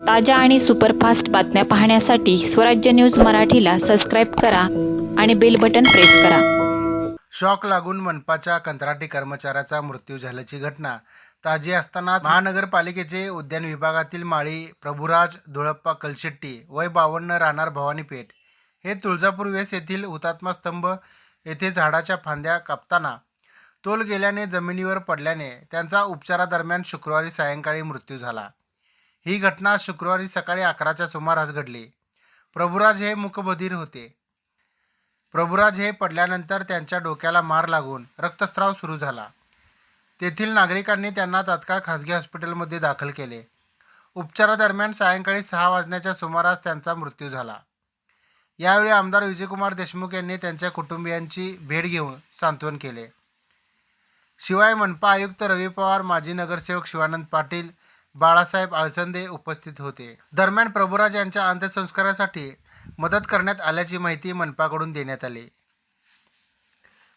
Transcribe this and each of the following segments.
ताज्या आणि सुपरफास्ट बातम्या पाहण्यासाठी स्वराज्य न्यूज मराठीला सबस्क्राईब करा आणि बेल बटन प्रेस करा. शॉक लागून मनपाच्या कंत्राटी कर्मचाऱ्याचा मृत्यू झाल्याची घटना. ताजी असताना महानगरपालिकेचे उद्यान विभागातील माळी प्रभुराज धुळप्पा कलशेट्टी वय बावन्न राहणार भवानीपेठ हे तुळजापूर वेस येथील हुतात्मा स्तंभ येथे झाडाच्या फांद्या कापताना तोल गेल्याने जमिनीवर पडल्याने त्यांचा उपचारादरम्यान शुक्रवारी सायंकाळी मृत्यू झाला. ही घटना शुक्रवारी सकाळी अकराच्या सुमारास घडली. प्रभुराज हे मुकबधीर होते. प्रभुराज हे पडल्यानंतर त्यांच्या डोक्याला मार लागून रक्तस्राव सुरू झाला. तेथील नागरिकांनी त्यांना तात्काळ खासगी हॉस्पिटलमध्ये दाखल केले. उपचारादरम्यान सायंकाळी सहा वाजण्याच्या सुमारास त्यांचा मृत्यू झाला. यावेळी आमदार विजयकुमार देशमुख यांनी त्यांच्या कुटुंबियांची भेट घेऊन सांत्वन केले. शिवाय मनपा आयुक्त रवी पवार माजी नगरसेवक शिवानंद पाटील बाळासाहेब आळसंदे उपस्थित होते. दरम्यान प्रभुराज यांच्या अंत्यसंस्कारासाठी मदत करण्यात आल्याची माहिती मनपाकडून देण्यात आली.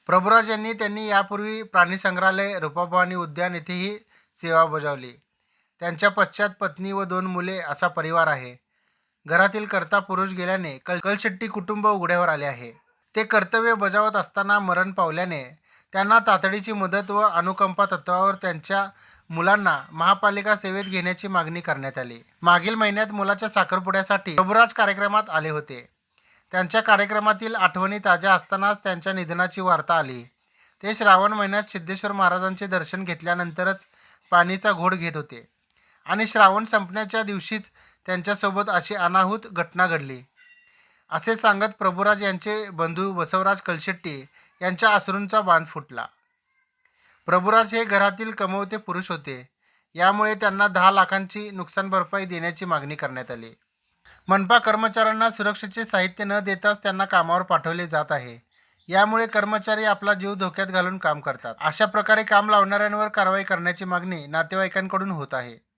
प्रभुराज यांनी त्यांनी यापूर्वी प्राणी संग्रहालय रूपाभवानी उद्यान येथेही सेवा बजावली. त्यांच्या पश्चात पत्नी व दोन मुले असा परिवार आहे. घरातील कर्ता पुरुष गेल्याने कल कलशेट्टी कुटुंब उघड्यावर आले आहे. ते कर्तव्य बजावत असताना मरण पावल्याने त्यांना तातडीची मदत व अनुकंपा तत्वावर त्यांच्या मुलांना महापालिका सेवेत घेण्याची मागणी करण्यात आली. मागील महिन्यात मुलाच्या साखरपुड्यासाठी प्रभुराज कार्यक्रमात आले होते. त्यांच्या कार्यक्रमातील आठवणी ताज्या असतानाच त्यांच्या निधनाची वार्ता आली. ते श्रावण महिन्यात सिद्धेश्वर महाराजांचे दर्शन घेतल्यानंतरच पाणीचा घोड घेत होते. आणि श्रावण संपण्याच्या दिवशीच त्यांच्यासोबत अशी अनाहूत घटना घडली. असे सांगत प्रभुराज यांचे बंधू बसवराज कलशेट्टी यांच्या अश्रूंचा बांध फुटला. प्रभुराज हे घरातील कमवते पुरुष होते. यामुळे त्यांना दहा लाखांची नुकसान भरपाई देण्याची मागणी करण्यात आली. मनपा कर्मचाऱ्यांना सुरक्षेचे साहित्य न देताच त्यांना कामावर पाठवले जात आहे. यामुळे कर्मचारी आपला जीव धोक्यात घालून काम करतात. अशा प्रकारे काम लावणाऱ्यांवर कारवाई करण्याची मागणी नातेवाईकांकडून होत आहे.